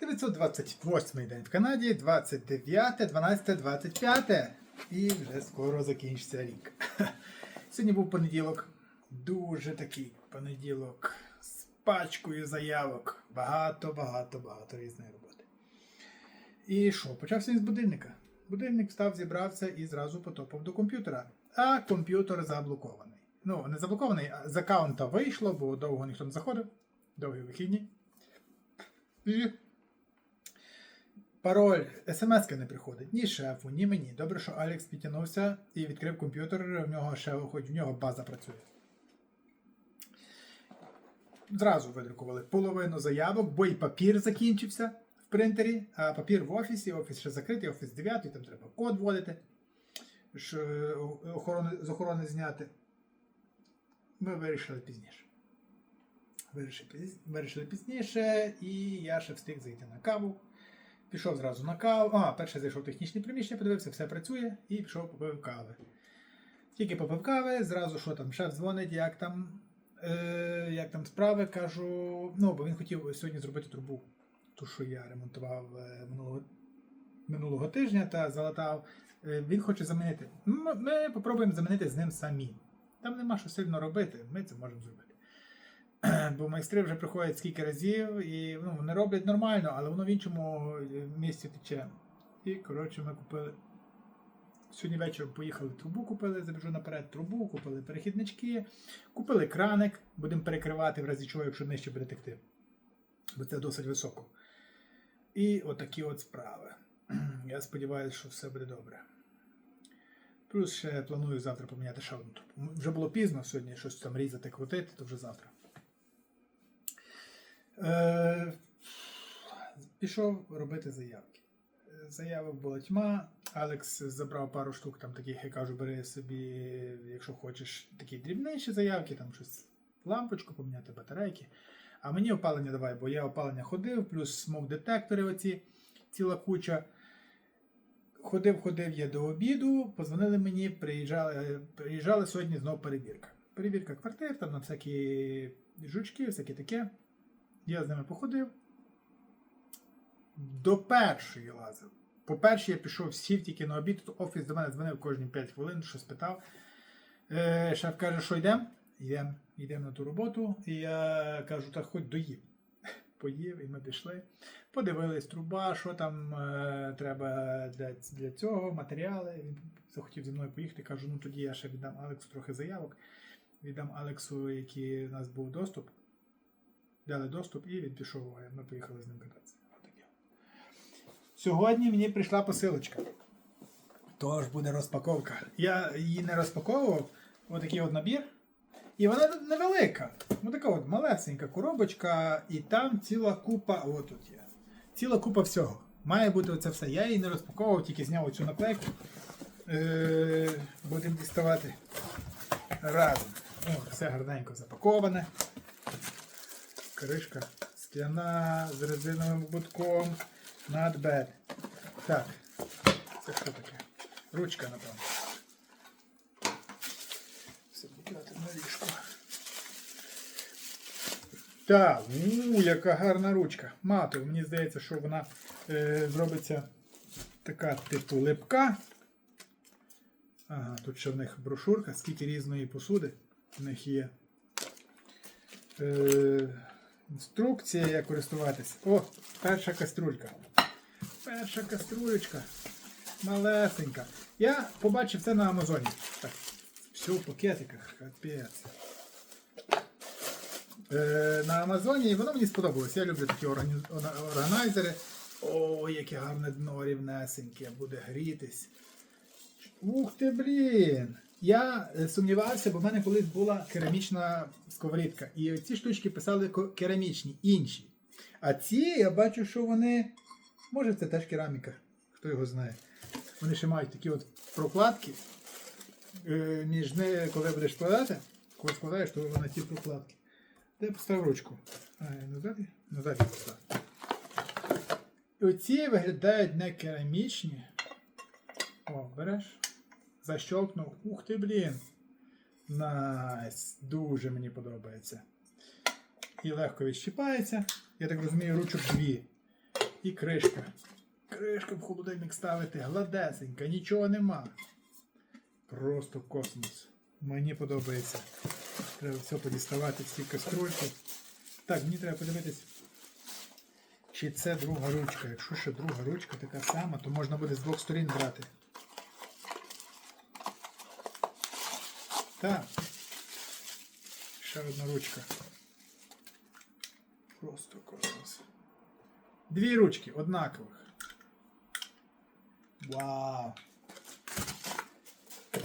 928 день в Канаді, 29, 12, 25. І вже скоро закінчиться рік. Сьогодні був понеділок. Дуже такий понеділок з пачкою заявок. Багато, багато, багато різної роботи. І що? Почався він з будильника. Будильник встав, зібрався і зразу потопав до комп'ютера. А комп'ютер заблокований. Ну, не заблокований, а з аккаунта вийшло, бо довго ніхто не заходив. Довгі вихідні. І пароль, смс не приходить ні шефу, ні мені. Добре, що Алекс підтягнувся і відкрив комп'ютер, в нього ще хоч в нього база працює. Зразу видрукували половину заявок, бо і папір закінчився в принтері, а папір в офісі, офіс ще закритий, офіс 9, там треба код вводити, охорони, з охорони зняти. Ми вирішили пізніше. Вирішили пізніше, і я ще встиг зайти на каву. Пішов зразу на каву. А, перше зайшов в технічне приміщення, подивився, все працює, і пішов попив кави. Тільки попив кави, зразу що там, шеф дзвонить, як там, е, як там справи, кажу. Ну, бо він хотів сьогодні зробити трубу, ту, що я ремонтував е, минулого, минулого тижня та залатав. Е, він хоче замінити. М- Ми попробуємо замінити з ним самі. Там нема що сильно робити, ми це можемо зробити. Бо майстри вже приходять скільки разів і ну, вони роблять нормально, але воно в іншому е, місці тече. І коротше ми купили. Сьогодні вечором поїхали трубу, купили, забіжу наперед трубу, купили перехіднички, купили краник, будемо перекривати в разі чого, якщо нижче буде текти. Бо це досить високо. І отакі от справи. Я сподіваюся, що все буде добре. Плюс ще планую завтра поміняти ще. Вже було пізно сьогодні щось там різати, крутити, то вже завтра. Е, пішов робити заявки. Заявок була тьма. Алекс забрав пару штук, там таких, я кажу, бери собі, якщо хочеш, такі дрібніші заявки, там щось лампочку поміняти, батарейки. А мені опалення давай, бо я опалення ходив, плюс смок-детектори оці, ціла куча. Ходив, ходив я до обіду, позвонили мені, приїжджали, приїжджали сьогодні знову перевірка. Перевірка квартир, там на всякі жучки, всяке таке. Я з ними походив. До першої лазив. По першій я пішов, сів тільки на обід, тут офіс до мене дзвонив кожні 5 хвилин, що спитав. Е, шеф каже, що йдемо? Йдемо йдем на ту роботу. І я кажу, так хоч доїв. Поїв, і ми пішли. Подивились труба, що там е, треба для, для цього, матеріали. Він захотів зі мною поїхати. Кажу, ну тоді я ще віддам Алексу трохи заявок. Віддам Алексу, який у нас був доступ. Дали доступ і він пішов. Ми поїхали з ним кататися. Сьогодні мені прийшла посилочка. Тож буде розпаковка. Я її не розпаковував. Отакий от набір. І вона невелика. Ну така от малесенька коробочка, і там ціла купа. О, тут є. Ціла купа всього. Має бути оце все. Я її не розпаковував, тільки зняв оцю наклейку. Е, будемо діставати разом. О, все гарненько запаковане. Кришка скляна з резиновим будком. Not bad. Так. Це що таке? Ручка, напевно. Все викидати на ліжко. Так, у, яка гарна ручка. Матова. Мені здається, що вона е, зробиться така типу липка. Ага, тут ще в них брошурка, скільки різної посуди в них є. Е, інструкція, як користуватись. О, перша каструлька. Перша каструлечка. Малесенька. Я побачив це на Амазоні. Так, все в пакетиках, капець. Е, на Амазоні і воно мені сподобалось. Я люблю такі органі- органайзери. О, яке гарне дно рівнесеньке, буде грітись. Ух ти, блін! Я е, сумнівався, бо в мене колись була керамічна сковорідка. І ці штучки писали керамічні, інші. А ці я бачу, що вони. Може, це теж кераміка, хто його знає. Вони ще мають такі от прокладки. Е, між ними, коли будеш складати, коли складаєш, то на ті прокладки. Де я ручку? А, назад? Назад я поставив. Оці виглядають не керамічні. О, береш. Защолкнув. Ух ти, блін. Найс. Дуже мені подобається. І легко відщипається. Я так розумію, ручок дві. І кришка. Кришка в холодильник ставити гладесенька, нічого нема. Просто космос. Мені подобається. Треба все подіставати, всі каструльки. Так, мені треба подивитись, чи це друга ручка. Якщо ще друга ручка така сама, то можна буде з двох сторін брати. Так. Ще одна ручка. Просто космос. Дві ручки однакових. Вау!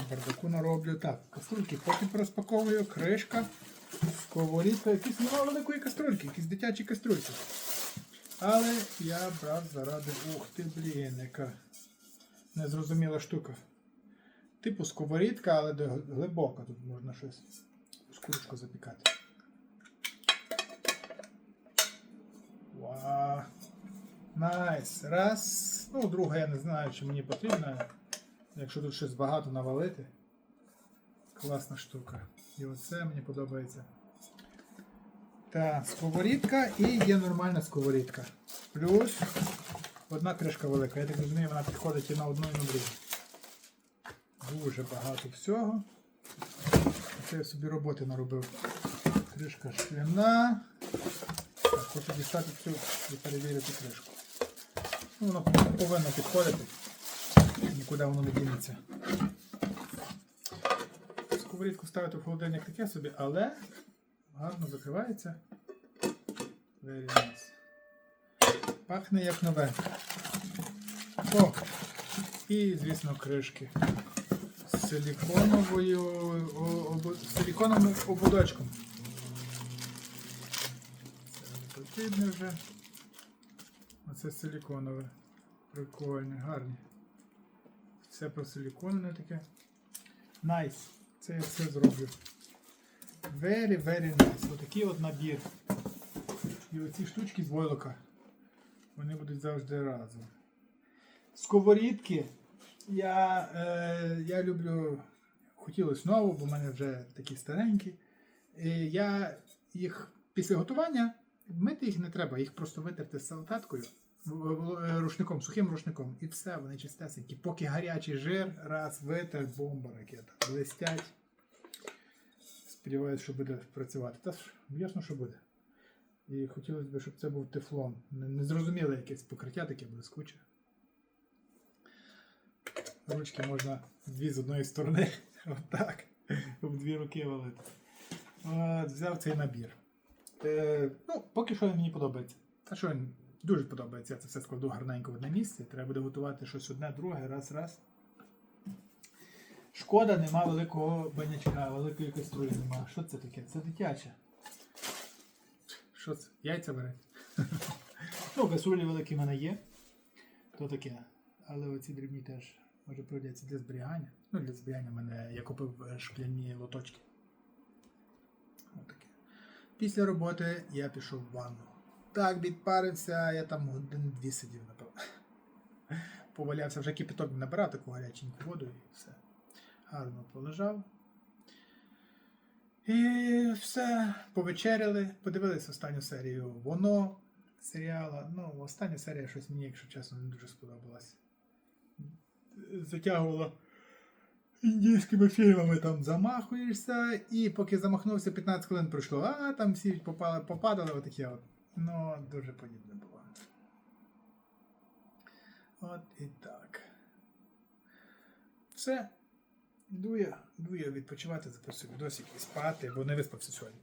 Бардаку нароблю. Так, каструльки потім розпаковую, кришка, сковорідка, якісь нема великої каструльки, якісь дитячі каструльки. Але я брав заради. Ух ти, блін, яка незрозуміла штука. Типу сковорідка, але глибока. Тут можна щось з запікати. Вау. Найс. Раз. Ну, друга я не знаю, чи мені потрібно. Якщо тут щось багато навалити. Класна штука. І оце мені подобається. Так, сковорідка і є нормальна сковорідка. Плюс одна кришка велика. Я так розумію, вона підходить і на одну, і на другу. Дуже багато всього. Це я собі роботи наробив. Кришка шкляна. Так, хочу дістати цю і перевірити кришку. Ну, вона повинна підходити. Нікуди воно не дінеться. Сковорідку ставити в холодильник таке собі, але гарно закривається. Nice. Пахне як нове. О! І, звісно, кришки. Силіконовою о- обо- силіконовим ободочком. Це не потрібне вже. Оце силіконове. Прикольне, гарні. Все просиліконене таке. Найс. Це я все зроблю. Very, very nice. Отакий от набір. І оці штучки з войлока. Вони будуть завжди разом. Сковорідки. Я, е, я люблю. Хотілося знову, бо в мене вже такі старенькі. І я їх після готування мити їх не треба, їх просто витерти з в- в- рушником, сухим рушником. І все, вони чистесенькі. Поки гарячий жир, раз витер, бомба ракета. Блистять. Сподіваюсь, що буде працювати. Та ясно, що буде. І хотілося б, щоб це був тефлон. Не- Незрозуміле якесь покриття таке блискуче. Ручки можна дві з одної сторони. Отак. В дві руки валити. От, взяв цей набір. Е, ну, поки що він мені подобається. Та що він дуже подобається. Я це все складу гарненько в одне місце. Треба буде готувати щось одне, друге, раз, раз. Шкода, нема великого банячка, великої каструлі нема. Що це таке? Це дитяче. Що це? Яйця варить? ну, каструлі великі в мене є. То таке. Але оці дрібні теж може прийдеться для зберігання. Ну, для зберігання мене я купив е, шкляні лоточки. Отаке. Після роботи я пішов в ванну. Так, відпарився, я там годин дві сидів, напевно. Повалявся, вже кипяток набирав таку гаряченьку воду і все. Гарно полежав. І все, повечеряли, подивилися останню серію Воно серіала. Ну, остання серія щось мені, якщо чесно, не дуже сподобалась. Затягувала індійськими фільмами там замахуєшся, і поки замахнувся, 15 хвилин пройшло, а там всі попали, попадали отакі от. Ну, дуже подібне було. От і так. Все. Йду я, відпочивати, записую відосик і спати, бо не виспався сьогодні.